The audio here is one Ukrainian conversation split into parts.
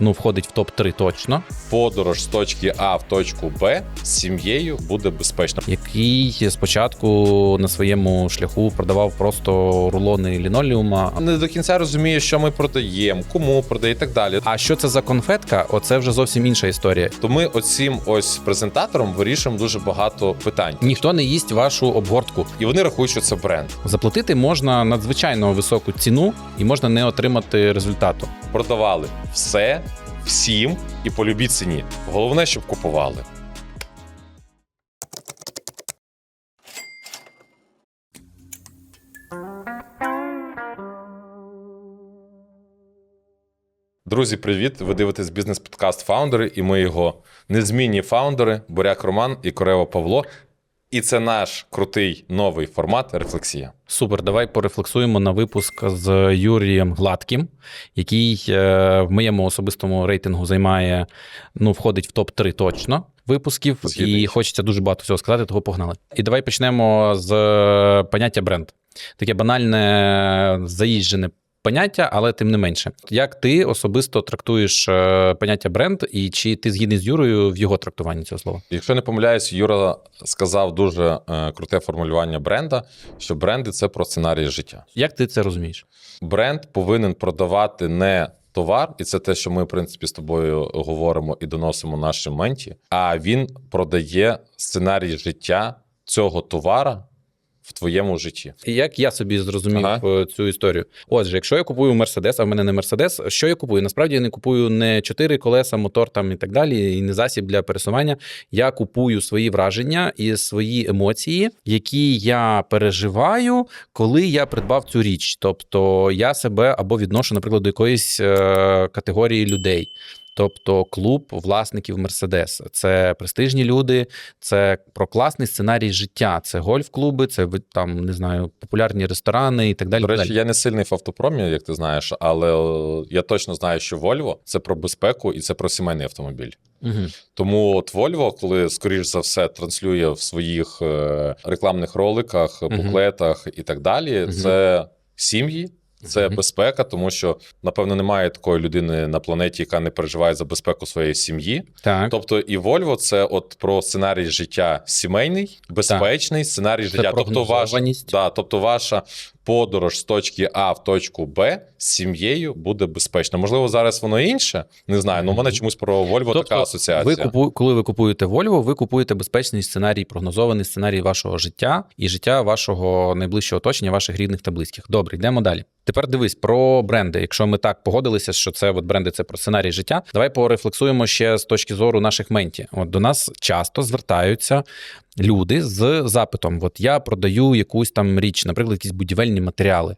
ну, входить в топ-3 точно, Подорож з точки А в точку Б з сім'єю буде безпечно. який спочатку на своєму шляху продавав просто рулони лінолеума. Не до кінця розуміє, що ми продаємо, кому продає і так далі. А що це за конфетка? Оце вже зовсім інша історія. То ми оцім ось презентатором вирішуємо дуже багато питань. Ніхто не їсть вашу обгортку. І вони рахують, що це бренд. Заплатити можна надзвичайно високу ціну і можна не отримати результату. Продавали все, всім і по любій ціні. Головне, щоб купували. Друзі, привіт! Ви дивитесь бізнес-подкаст Фаундери, і ми його незмінні фаундери Буряк Роман і Корева Павло. І це наш крутий новий формат рефлексія. Супер, давай порефлексуємо на випуск з Юрієм Гладким, який е, в моєму особистому рейтингу займає, ну, входить в топ-3 точно випусків, Згідний. і хочеться дуже багато всього сказати, того погнали. І давай почнемо з е, поняття бренд. Таке банальне, заїжджене поняття, але тим не менше. Як ти особисто трактуєш е, поняття бренд, і чи ти згідний з Юрою в його трактуванні цього слова? Якщо не помиляюсь, Юра сказав дуже е, круте формулювання бренда, що бренди це про сценарій життя. Як ти це розумієш? Бренд повинен продавати не товар, і це те, що ми, в принципі, з тобою говоримо і доносимо нашим менті. А він продає сценарій життя цього товара в твоєму житті. І Як я собі зрозумів Ага. е, цю історію? Отже, якщо я купую Мерседес, а в мене не Мерседес, що я купую? Насправді я не купую не чотири колеса, мотор там і так далі, і не засіб для пересування. Я купую свої враження і свої емоції, які я переживаю, коли я придбав цю річ. Тобто я себе або відношу, наприклад, до якоїсь е, категорії людей. Тобто клуб власників Мерседес. Це престижні люди, це про класний сценарій життя. Це гольф-клуби, це там не знаю, популярні ресторани і так далі. До речі, далі. я не сильний в автопромі, як ти знаєш, але е, я точно знаю, що Volvo – це про безпеку і це про сімейний автомобіль. Мгм. Тому от Volvo, коли скоріш за все транслює в своїх е, рекламних роликах, буклетах і так далі, Мгм. це сім'ї. Це безпека, тому що напевно немає такої людини на планеті, яка не переживає за безпеку своєї сім'ї. Так. Тобто, і Вольво це от про сценарій життя сімейний, безпечний сценарій Це життя. Тобто, ваш, да, тобто, ваша подорож з точки А в точку Б з сім'єю буде безпечна. Можливо, зараз воно інше. Не знаю. Ну, у мене чомусь про Volvo така асоціація. Тобто Ви купу... коли ви купуєте Volvo, ви купуєте безпечний сценарій, прогнозований сценарій вашого життя і життя вашого найближчого оточення, ваших рідних та близьких. Добре, йдемо далі. Тепер дивись про бренди. Якщо ми так погодилися, що це от бренди це про сценарій життя, давай порефлексуємо ще з точки зору наших менті. От до нас часто звертаються люди з запитом: от я продаю якусь там річ, наприклад, якісь будівельні матеріали.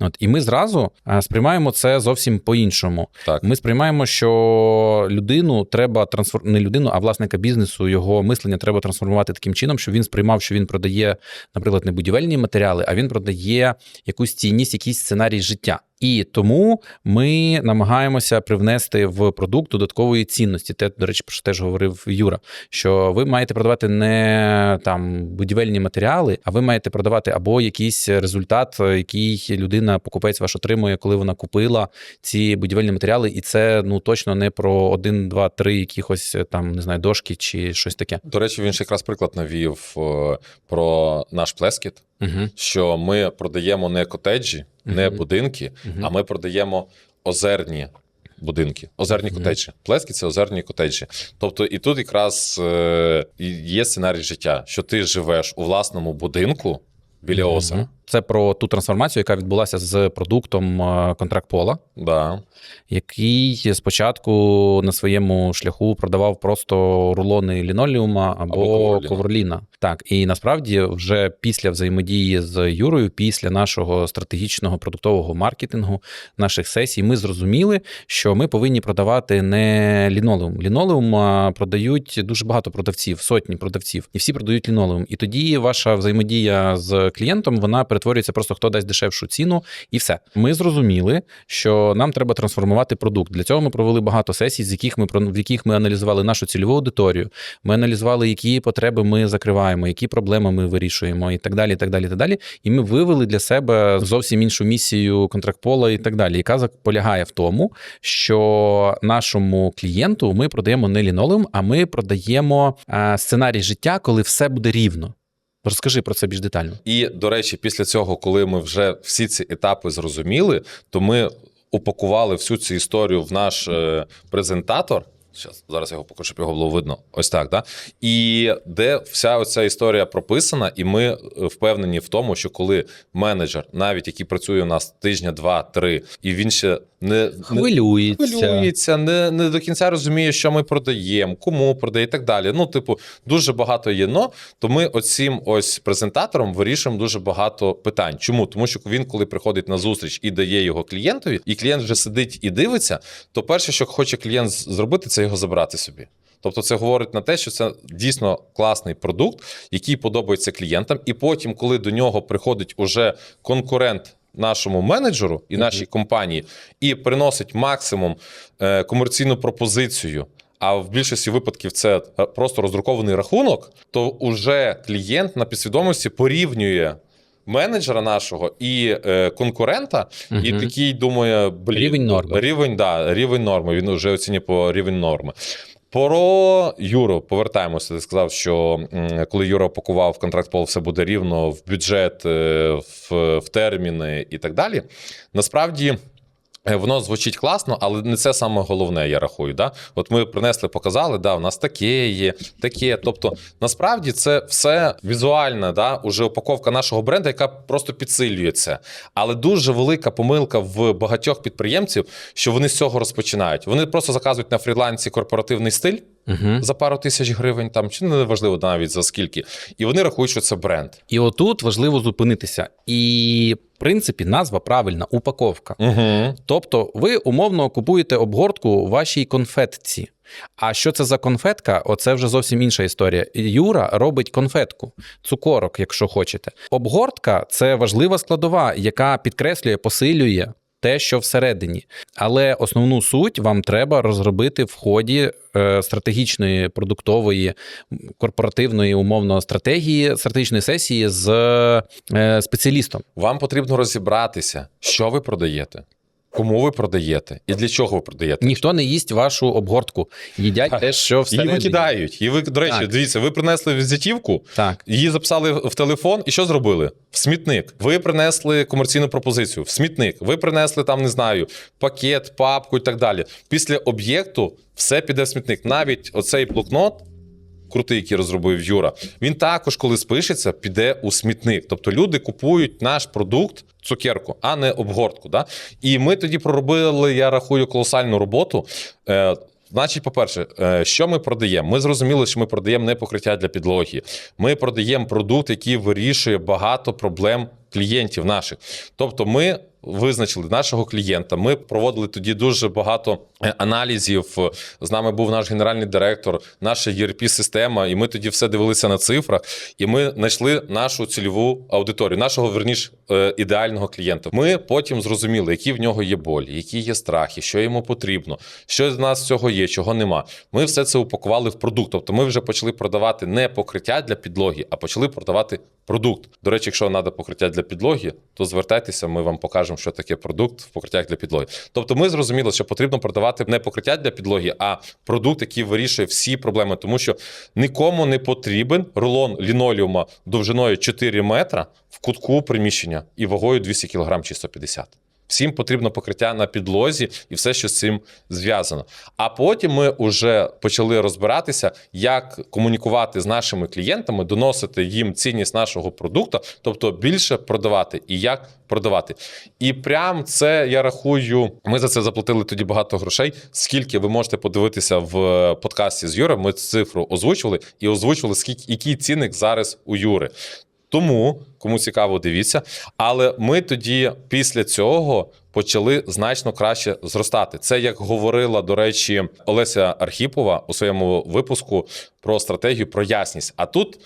От і ми зразу сприймаємо це зовсім по-іншому. Так. Ми сприймаємо, що людину треба трансфор... не людину, а власника бізнесу, його мислення треба трансформувати таким чином, щоб він сприймав, що він продає, наприклад, не будівельні матеріали, а він продає якусь цінність, якийсь сценарій життя. І тому ми намагаємося привнести в продукт додаткової цінності. Те, до речі, про що теж говорив Юра, що ви маєте продавати не там будівельні матеріали, а ви маєте продавати або якийсь результат, який людина, покупець ваш отримує, коли вона купила ці будівельні матеріали, і це ну точно не про один, два, три якихось там не знаю, дошки чи щось таке. До речі, він ще якраз приклад навів е, про наш плескіт, Угу. що ми продаємо не котеджі, не угу. будинки, угу. а ми продаємо озерні. Будинки, озерні Мгм. котеджі. Плески це озерні котеджі. Тобто, і тут якраз е, є сценарій життя, що ти живеш у власному будинку біля озера. Мгм. Це про ту трансформацію, яка відбулася з продуктом е, контракт пола. Да. який спочатку на своєму шляху продавав просто рулони лінолеума або, Або ковроліна. ковроліна. Так, і насправді вже після взаємодії з Юрою, після нашого стратегічного продуктового маркетингу, наших сесій, ми зрозуміли, що ми повинні продавати не лінолеум. Лінолеум продають дуже багато продавців, сотні продавців, і всі продають лінолеум. І тоді ваша взаємодія з клієнтом, вона перетворюється просто хто дасть дешевшу ціну, і все. Ми зрозуміли, що нам треба трансформувати продукт. Для цього ми провели багато сесій, з яких ми в яких ми аналізували нашу цільову аудиторію. Ми аналізували, які потреби ми закриваємо, які проблеми ми вирішуємо, і так далі. І так далі, і так далі. І ми вивели для себе зовсім іншу місію контрактпола і так далі, яка полягає в тому, що нашому клієнту ми продаємо не лінолеум, а ми продаємо е, сценарій життя, коли все буде рівно. Розкажи про це більш детально. І до речі, після цього, коли ми вже всі ці етапи зрозуміли, то ми упакували всю цю історію в наш е, презентатор. Щас, зараз я його покажу, щоб його було видно. Ось так, да? І де вся оця історія прописана, і ми е, впевнені в тому, що коли менеджер, навіть який працює у нас тижня, два-три, і він ще не, не Хвилюється. хвилюється, не, не до кінця розуміє, що ми продаємо, кому продає і так далі. Ну, типу, дуже багато є но. То ми оцім ось презентатором вирішуємо дуже багато питань. Чому? Тому що він, коли приходить на зустріч і дає його клієнтові, і клієнт вже сидить і дивиться, то перше, що хоче клієнт зробити, це його забрати собі. Тобто це говорить на те, що це дійсно класний продукт, який подобається клієнтам. І потім, коли до нього приходить уже конкурент нашому менеджеру і нашій компанії, і приносить максимум е, комерційну пропозицію. А в більшості випадків це е, просто роздрукований рахунок, то уже клієнт на підсвідомості порівнює менеджера нашого і е, конкурента, і Мгм. такий думає, блін, Рівень норми. Рівень, да, рівень норми. Він вже оцінює по рівень норми. Про Юру повертаємося. Ти сказав, що коли Юра опакував контракт пол, все буде рівно в бюджет, е, в, в терміни і так далі. Насправді. Е, Воно звучить класно, але не це саме головне, я рахую. Да? От ми принесли, показали, да, в нас таке є, таке. Тобто, насправді це все візуальна, да, уже упаковка нашого бренду, яка просто підсилює це. Але дуже велика помилка в багатьох підприємців, що вони з цього розпочинають. Вони просто заказують на фрілансі корпоративний стиль Угу. за пару тисяч гривень, там чи не важливо навіть за скільки, і вони рахують, що це бренд. І отут важливо зупинитися. І, в принципі, назва правильна упаковка. Угу. Тобто, ви умовно купуєте обгортку вашій конфетці. А що це за конфетка? Оце вже зовсім інша історія. Юра робить конфетку, цукорок, якщо хочете. Обгортка це важлива складова, яка підкреслює, посилює те, що всередині. Але основну суть вам треба розробити в ході е, стратегічної продуктової корпоративної умовно стратегії, стратегічної сесії з е, спеціалістом. Вам потрібно розібратися, що ви продаєте, кому ви продаєте і для чого ви продаєте. Ніхто не їсть вашу обгортку. Їдять те, що Її всередині. викидають. І ви, до речі, Так. дивіться, ви принесли візитівку, Так. її записали в телефон, і що зробили? В смітник. Ви принесли комерційну пропозицію в смітник. Ви принесли там, не знаю, пакет, папку і так далі. Після об'єкту все піде в смітник. Навіть оцей блокнот. Крутий, який розробив Юра, він також, коли спишеться, піде у смітник. Тобто люди купують наш продукт, цукерку, а не обгортку. Да? І ми тоді проробили, я рахую, колосальну роботу. Е, Значить, по-перше, е, що ми продаємо? Ми зрозуміли, що ми продаємо не покриття для підлоги. Ми продаємо продукт, який вирішує багато проблем клієнтів наших. Тобто, ми визначили нашого клієнта. Ми проводили тоді дуже багато аналізів. З нами був наш генеральний директор, наша ERP-система, і ми тоді все дивилися на цифрах. І ми знайшли нашу цільову аудиторію, нашого верніш е, ідеального клієнта. Ми потім зрозуміли, які в нього є болі, які є страхи, що йому потрібно, що з нас цього є, чого нема. Ми все це упакували в продукт. Тобто ми вже почали продавати не покриття для підлоги, а почали продавати продукт. До речі, якщо треба покриття для підлоги, то звертайтеся, ми вам покажемо, що таке продукт в покриттях для підлоги. Тобто, ми зрозуміли, що потрібно продавати не покриття для підлоги, а продукт, який вирішує всі проблеми, тому що нікому не потрібен рулон лінолеума довжиною 4 метра в кутку приміщення і вагою 200 кг чи 150. Всім потрібно покриття на підлозі і все, що з цим зв'язано. А потім ми вже почали розбиратися, як комунікувати з нашими клієнтами, доносити їм цінність нашого продукту, тобто більше продавати і як продавати. І прям це я рахую. Ми за це заплатили тоді багато грошей. Скільки ви можете подивитися в подкасті з Юрою? Ми цифру озвучували і озвучували, скільки який цінник зараз у Юри. Тому, кому цікаво, дивіться. Але ми тоді після цього почали значно краще зростати. Це як говорила, до речі, Олеся Архіпова у своєму випуску про стратегію, про ясність. А тут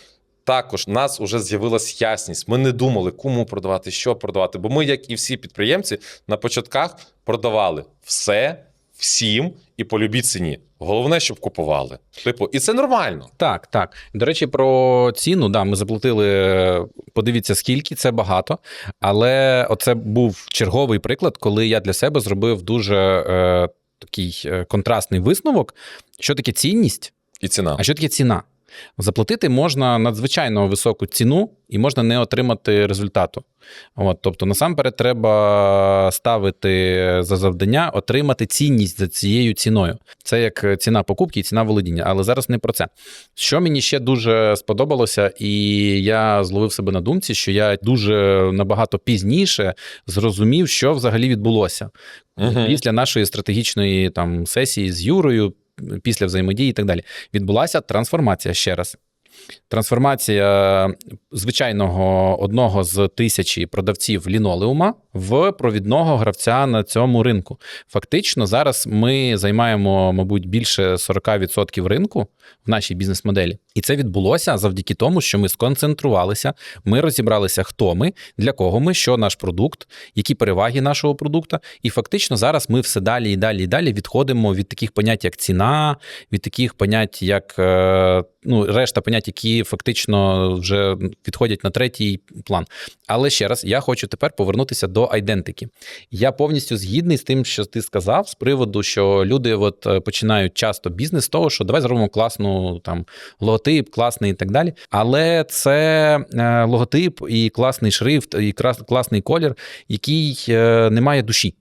також у нас вже з'явилась ясність. Ми не думали, кому продавати, що продавати. Бо ми, як і всі підприємці, на початках продавали все, всім і по любій ціні. Головне, щоб купували. Типу, і це нормально. Так, так. До речі, про ціну, да, ми заплатили. Подивіться, скільки це багато. Але оце був черговий приклад, коли я для себе зробив дуже е, такий е, контрастний висновок, що таке цінність, І ціна. а що таке ціна. Заплатити можна надзвичайно високу ціну і можна не отримати результату. От, тобто, насамперед, треба ставити за завдання отримати цінність за цією ціною. Це як ціна покупки і ціна володіння, але зараз не про це. Що мені ще дуже сподобалося, і я зловив себе на думці, що я дуже набагато пізніше зрозумів, що взагалі відбулося Мгм. після нашої стратегічної там сесії з Юрою, після взаємодії і так далі. Відбулася трансформація ще раз. Трансформація звичайного одного з тисячі продавців лінолеума в провідного гравця на цьому ринку. Фактично, зараз ми займаємо, мабуть, більше 40% ринку в нашій бізнес-моделі. І це відбулося завдяки тому, що ми сконцентрувалися, ми розібралися, хто ми, для кого ми, що наш продукт, які переваги нашого продукту. І фактично зараз ми все далі і далі і далі відходимо від таких понять, як ціна, від таких понять, як е, ну, решта понять, які фактично вже відходять на третій план. Але ще раз, я хочу тепер повернутися до айдентики. Я повністю згідний з тим, що ти сказав, з приводу, що люди от е, починають часто бізнес з того, що давай зробимо класну там класний і так далі. Але це е, логотип і класний шрифт, і класний колір, який е, не має душі.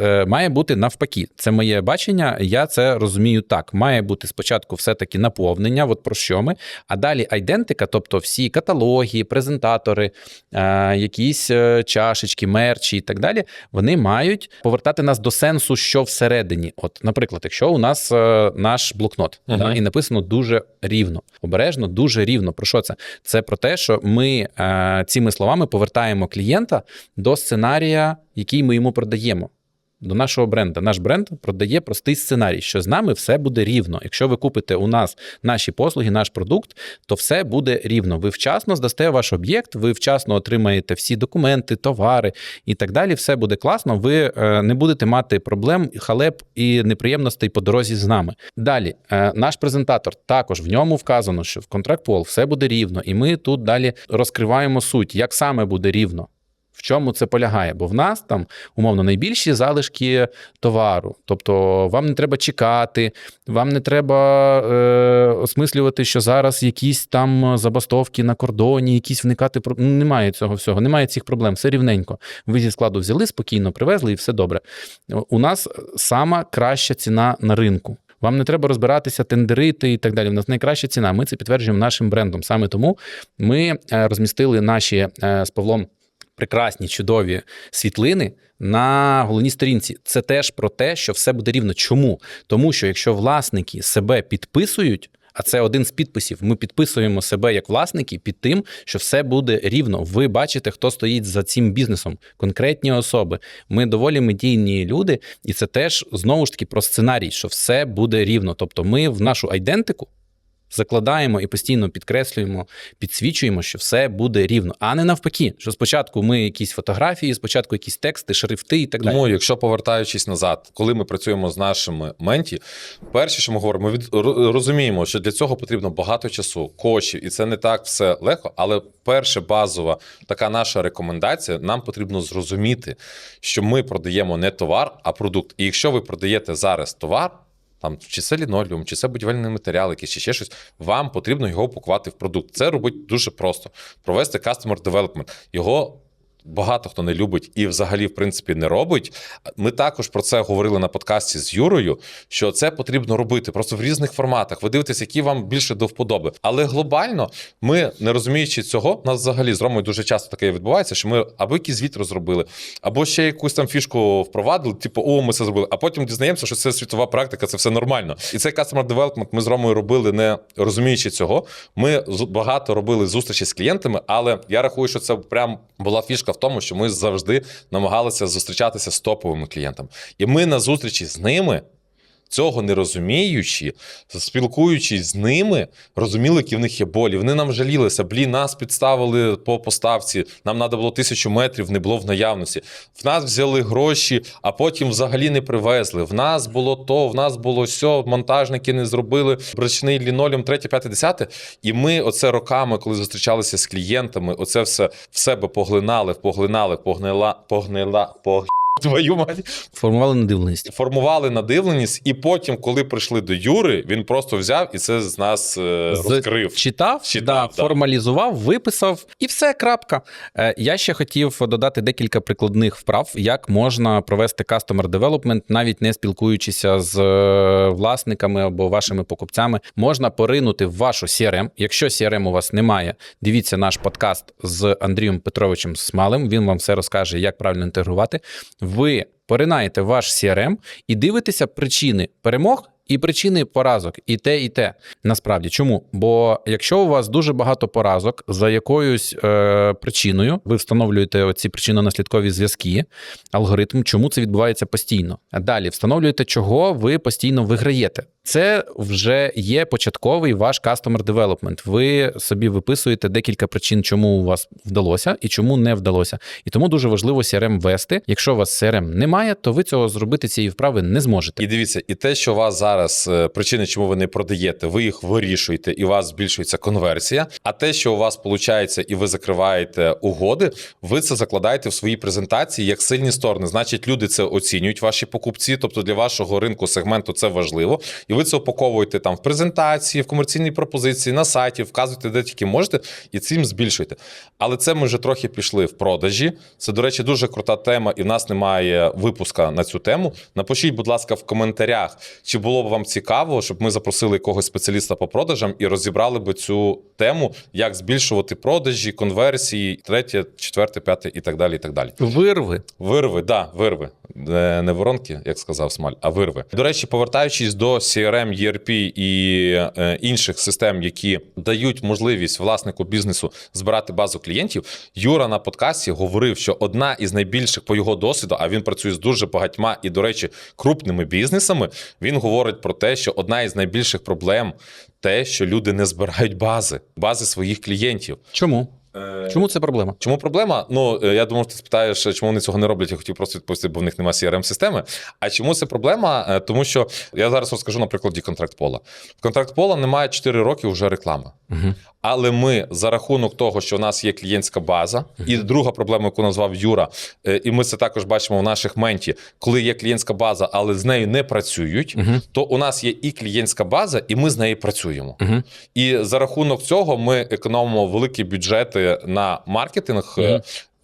Е, Має бути навпаки. Це моє бачення. Я це розумію так. Має бути спочатку все-таки наповнення, от про що ми, а далі айдентика, тобто всі каталоги, презентатори, е, якісь е, чашечки, мерчі і так далі. Вони мають повертати нас до сенсу, що всередині. От, наприклад, якщо у нас наш блокнот Мгм. да, і написано дуже рівно, обережно, дуже рівно. Про що це? Це про те, що ми цими словами повертаємо клієнта до сценарія, який ми йому продаємо. До нашого бренда. Наш бренд продає простий сценарій, що з нами все буде рівно. Якщо ви купите у нас наші послуги, наш продукт, то все буде рівно. Ви вчасно здасте ваш об'єкт, ви вчасно отримаєте всі документи, товари і так далі. Все буде класно. Ви е, не будете мати проблем, халеп і неприємностей по дорозі з нами. Далі, е, наш презентатор також в ньому вказано, що в контракт Пол все буде рівно, і ми тут далі розкриваємо суть, як саме буде рівно. В чому це полягає? Бо в нас там умовно найбільші залишки товару. Тобто вам не треба чекати, вам не треба е, осмислювати, що зараз якісь там забастовки на кордоні, якісь вникати Ну, немає цього всього, немає цих проблем, все рівненько. Ви зі складу взяли, спокійно привезли і все добре. У нас сама краща ціна на ринку. Вам не треба розбиратися, тендерити і так далі. У нас найкраща ціна. Ми це підтверджуємо нашим брендом. Саме тому ми е, розмістили наші е, з Павлом прекрасні, чудові світлини на головній сторінці. Це теж про те, що все буде рівно. Чому? Тому що якщо власники себе підписують. А це один з підписів. Ми підписуємо себе як власники під тим, що все буде рівно. Ви бачите, хто стоїть за цим бізнесом, конкретні особи. Ми доволі медійні люди, і це теж знову ж таки про сценарій, що все буде рівно. Тобто, ми в нашу айдентику закладаємо і постійно підкреслюємо, підсвічуємо, що все буде рівно, а не навпаки, що спочатку ми якісь фотографії, спочатку якісь тексти, шрифти і так далі. Тому, якщо повертаючись назад, коли ми працюємо з нашими менті, перше, що ми говоримо, ми від, розуміємо, що для цього потрібно багато часу, коштів, і це не так все легко. Але перша базова така наша рекомендація: нам потрібно зрозуміти, що ми продаємо не товар, а продукт. І якщо ви продаєте зараз товар. Там чи це лінолеум, чи це будівельний матеріал, якийсь, чи ще щось, вам потрібно його упакувати в продукт. Це робить дуже просто. Провести customer development. Його багато хто не любить і взагалі, в принципі, не робить. Ми також про це говорили на подкасті з Юрою, що це потрібно робити просто в різних форматах. Ви дивитесь, які вам більше до вподоби. Але глобально, ми, не розуміючи цього, у нас взагалі з Ромою дуже часто таке відбувається, що ми або якийсь звіт розробили, або ще якусь там фішку впровадили, типу, о, ми це зробили. А потім дізнаємося, що це світова практика, це все нормально. І цей customer development ми з Ромою робили, не розуміючи цього. Ми багато робили зустрічі з клієнтами, але я рахую, що це прям була фішка в тому, що ми завжди намагалися зустрічатися з топовими клієнтами. І ми на зустрічі з ними цього не розуміючи, спілкуючись з ними, розуміли, які в них є болі. Вони нам жалілися, блін, нас підставили по поставці, нам треба було тисячу метрів, не було в наявності. В нас взяли гроші, а потім взагалі не привезли. В нас було то, в нас було сьо, монтажники не зробили, брачний лінолеум, третє, п'яте, десяте. І ми оце роками, коли зустрічалися з клієнтами, оце все в себе поглинали, поглинали, погнила, погнила, пог... Твою мать, Формували надивленість. формували надивленість, і потім, коли прийшли до Юри, він просто взяв і це з нас е, розкрив. Читав, Читав, да, да. формалізував, виписав, і все, крапка. Е, Я ще хотів додати декілька прикладних вправ, як можна провести customer development, навіть не спілкуючися з е, власниками або вашими покупцями. Можна поринути в вашу CRM. Якщо CRM у вас немає, дивіться наш подкаст з Андрієм Петровичем Смалем. Він вам все розкаже, як правильно інтегрувати. Ви поринаєте ваш CRM і дивитеся причини перемог. І причини поразок, і те, і те. Насправді, чому? Бо якщо у вас дуже багато поразок за якоюсь е, причиною, ви встановлюєте оці причинно-наслідкові зв'язки, алгоритм, чому це відбувається постійно. Далі встановлюєте, чого ви постійно виграєте. Це вже є початковий ваш customer development. Ви собі виписуєте декілька причин, чому у вас вдалося і чому не вдалося. І тому дуже важливо CRM вести. Якщо у вас CRM немає, то ви цього зробити цієї вправи не зможете. І дивіться, і те, що у вас зараз е, причини, чому ви не продаєте, ви їх вирішуєте, і у вас збільшується конверсія. А те, що у вас виходить, і ви закриваєте угоди, ви це закладаєте в своїй презентації як сильні сторони. Значить, люди це оцінюють, ваші покупці. Тобто для вашого ринку сегменту це важливо. І ви це упаковуєте там в презентації, в комерційній пропозиції, на сайті, вказуєте, де тільки можете, і цим збільшуєте. Але це ми вже трохи пішли в продажі. Це, до речі, дуже крута тема, і в нас немає випуска на цю тему. Напишіть, будь ласка, в коментарях, чи було б вам цікаво, щоб ми запросили якогось спеціаліста по продажам і розібрали би цю тему, як збільшувати продажі, конверсії, третє, четверте, п'яте і так далі. І так далі. Вирви. Вирви, да, вирви. Не не воронки, як сказав Смаль, а вирви. До речі, повертаючись до CRM, ERP і е, інших систем, які дають можливість власнику бізнесу збирати базу клієнтів. Юра на подкасті говорив, що одна із найбільших по його досвіду, а він працює з дуже багатьма і, до речі, крупними бізнесами. Він говорить про те, що одна із найбільших проблем те, що люди не збирають бази, бази своїх клієнтів. Чому? Чому це проблема? Чому проблема? Ну е, я думав, ти спитаєш, чому вони цього не роблять. Я хотів просто відповісти, бо в них немає crm системи А чому це проблема? Е, Тому що я зараз розкажу на прикладі контракт пола. В контракт пола немає 4 роки вже реклами. Угу. Але ми за рахунок того, що у нас є клієнтська база, і друга проблема, яку назвав Юра, е, і ми це також бачимо в наших менті, коли є клієнтська база, але з нею не працюють, Угу. то у нас є і клієнтська база, і ми з нею працюємо. Угу. І за рахунок цього ми економимо великі бюджети на маркетинг.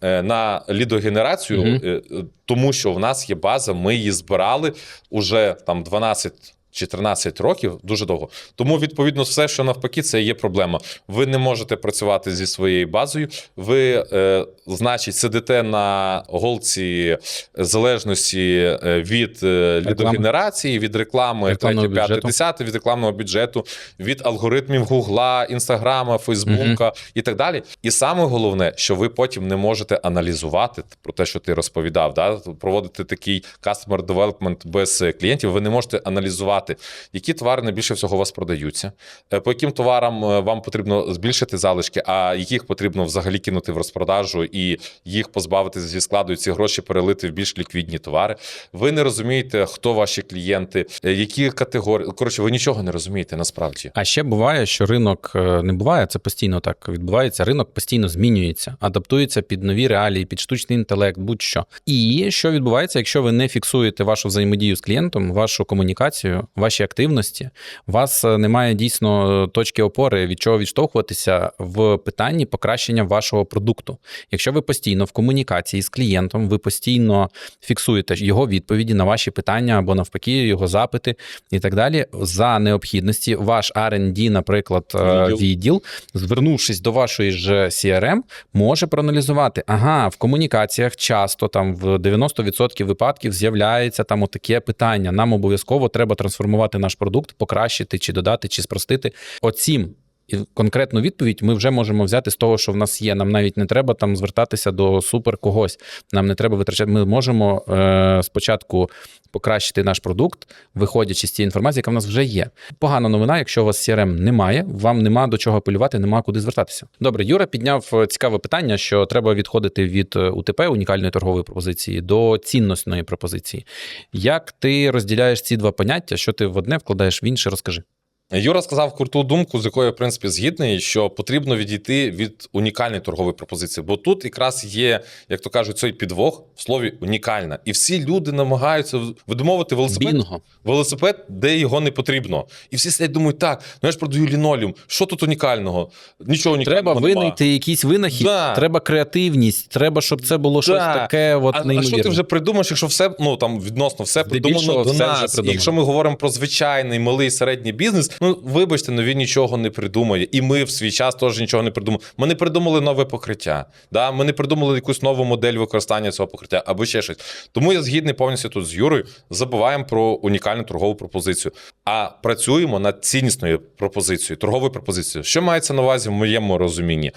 е, На лідогенерацію, е, е, тому що в нас є база, ми її збирали уже там 12 чи 13 років дуже довго. Тому, відповідно, все, що навпаки, це є проблема. Ви не можете працювати зі своєю базою. Ви, е, значить, сидите на голці залежності е, від е, лідогенерації, від реклами, Рекламного 3, 5, 10, від рекламного бюджету, від алгоритмів Гугла, Інстаграма, Фейсбука і так далі. І саме головне, що ви потім не можете аналізувати про те, що ти розповідав, да? проводити такий customer development без е, клієнтів. Ви не можете аналізувати, які товари найбільше всього у вас продаються, е, по яким товарам е, вам потрібно збільшити залишки, а яких потрібно взагалі кинути в розпродажу і їх позбавити зі складу, і ці гроші перелити в більш ліквідні товари. Ви не розумієте, хто ваші клієнти, е, які категорії. Коротше, ви нічого не розумієте насправді. А ще буває, що ринок не буває, це постійно так відбувається. Ринок постійно змінюється, адаптується під нові реалії, під штучний інтелект, будь-що. І що відбувається, якщо ви не фіксуєте вашу взаємодію з клієнтом, вашу комунікацію, ваші активності, у вас е, немає дійсно е, точки опори, від чого відштовхуватися в питанні покращення вашого продукту. Якщо ви постійно в комунікації з клієнтом, ви постійно фіксуєте його відповіді на ваші питання або навпаки його запити і так далі. За необхідності ваш R&D, наприклад, е, Відділ. відділ, звернувшись до вашої ж CRM, може проаналізувати. Ага, в комунікаціях часто там в 90% випадків з'являється там отаке питання. Нам обов'язково треба трансформувати наш продукт, покращити чи додати, чи спростити. Оцім. І конкретну відповідь ми вже можемо взяти з того, що в нас є. Нам навіть не треба там звертатися до супер когось. Нам не треба витрачати. Ми можемо е, спочатку покращити наш продукт, виходячи з цієї інформації, яка в нас вже є. Погана новина, якщо у вас CRM немає, вам нема до чого апелювати, нема куди звертатися. Добре, Юра підняв е, цікаве питання, що треба відходити від е, УТП унікальної торгової пропозиції до цінностної пропозиції. Як ти розділяєш ці два поняття? Що ти в одне вкладаєш в інше? Розкажи. Юра сказав круту думку, з якою я, в принципі, згідний, що потрібно відійти від унікальної торгової пропозиції. Бо тут якраз є, як то кажуть, цей підвох в слові унікальна. І всі люди намагаються видумовувати велосипед, Бінго. велосипед, де його не потрібно. І всі сидять думають, так, ну я ж продаю лінолеум. Що тут унікального? Нічого унікального. Треба винайти якийсь винахід, Да. треба креативність, треба, щоб це було щось таке. От А, а що ти вже придумаєш, якщо все ну там відносно все Здебільшого придумано до все вже придумано. Якщо ми говоримо про звичайний малий середній бізнес, ну вибачте, ну він нічого не придумає. І ми в свій час теж нічого не придумали. Ми не придумали нове покриття. Да? Ми не придумали якусь нову модель використання цього покриття або ще щось. Тому я згідний повністю тут з Юрою. Забуваємо про унікальну торгову пропозицію, а працюємо над ціннісною пропозицією, торговою пропозицією. Що мається на увазі в моєму розумінні?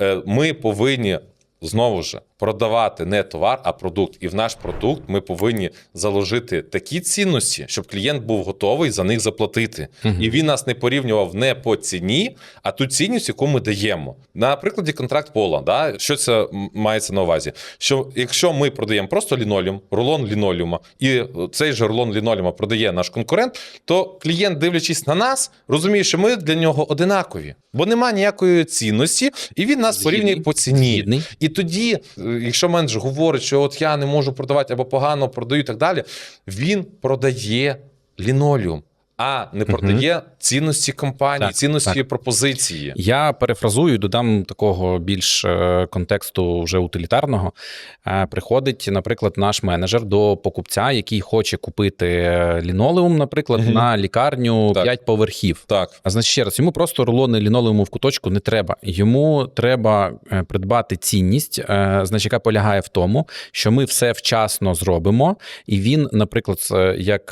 Е, Ми повинні. Знову ж продавати не товар, а продукт. І в наш продукт ми повинні заложити такі цінності, щоб клієнт був готовий за них заплатити. Мгм. І він нас не порівнював не по ціні, а ту цінність, яку ми даємо. На прикладі контракт пола. Да? Що це мається на увазі? Що якщо ми продаємо просто лінолеум, рулон лінолеума, і цей же рулон лінолеума продає наш конкурент, то клієнт, дивлячись на нас, розуміє, що ми для нього одинакові, бо нема ніякої цінності, і він нас Згідний. порівнює по ціні. Згідний. І тоді, якщо менеджер говорить, що от я не можу продавати або погано продаю і так далі, він продає лінолеум, а не продає цінності компанії, Так, цінності пропозиції. Я перефразую, і додам такого більш е, контексту вже утилітарного. Е, Приходить, наприклад, наш менеджер до покупця, який хоче купити е, лінолеум, наприклад, Мгм. на лікарню Так. 5 поверхів. Так, А значить, ще раз, йому просто рулони лінолеуму в куточку не треба. Йому треба придбати цінність, значить, яка полягає в тому, що ми все вчасно зробимо, і він, наприклад, як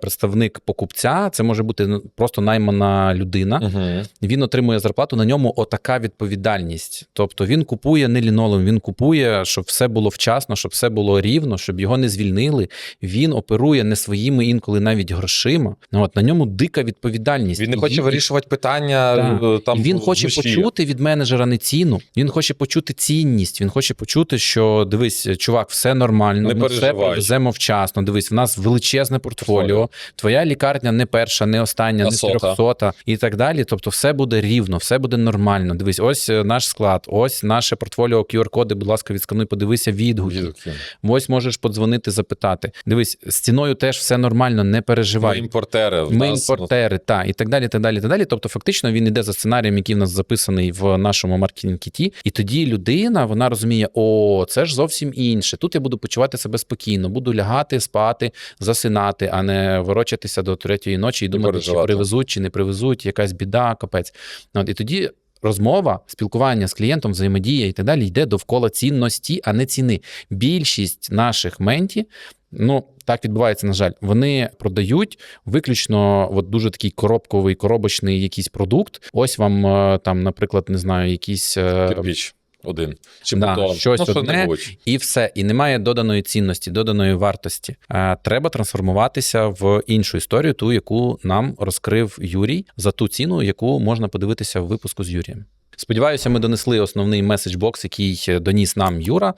представник покупця, це може бути ну, просто наймана людина. угу. Він отримує зарплату, на ньому отака відповідальність. Тобто він купує не лінолеум, він купує, щоб все було вчасно, щоб все було рівно, щоб його не звільнили. Він оперує не своїми інколи навіть грошима. Ну, От на ньому дика відповідальність. він не хоче він- вирішувати питання Так. е, там. і він хоче душі. почути від менеджера не ціну. Він хоче почути цінність. Він хоче почути, що дивись, чувак, все нормально. Не ми все переживай. привеземо вчасно. Дивись, в нас величезне портфоліо. Портфоліо. Твоя лікарня не перша, не остання, не трьохсота і так далі. Тобто, все буде рівно, все буде нормально. Дивись, ось е, наш склад, ось наше портфоліо QR-коди. Будь ласка, відскануй, подивися відгуки. Відгуки. Ось можеш подзвонити, запитати. Дивись, з ціною теж все нормально, не Ми переживай. імпортери. в Ми нас, імпортери, та і так далі, так далі, так далі. Тобто, фактично, він іде за сценарієм, який в нас записаний в нашому маркетинг кіті, і тоді людина вона розуміє, о, це ж зовсім інше. Тут я буду почувати себе спокійно, буду лягати, спати, засинати, а не ворочатися до третьої ночі і думати, чи привезуть, чи не привезуть, якась біда, капець. От і тоді. Розмова, спілкування з клієнтом, взаємодія і так далі йде довкола цінності, а не ціни. Більшість наших менті, ну так відбувається, на жаль, вони продають виключно от дуже такий коробковий, коробочний якийсь продукт. Ось вам е, там, наприклад, не знаю, якісь е, Кирпіч один. Чи Да, бетон. щось ну, одне. і все, і немає доданої цінності, доданої вартості. Е, Треба трансформуватися в іншу історію, ту, яку нам розкрив Юрій, за ту ціну, яку можна подивитися в випуску з Юрієм. Сподіваюся, ми донесли основний меседж-бокс, який доніс нам Юра. Е,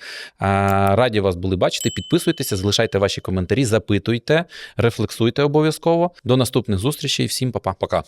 Раді вас були бачити. Підписуйтеся, залишайте ваші коментарі, запитуйте, рефлексуйте обов'язково. До наступних зустрічей. Всім па-па. Пока.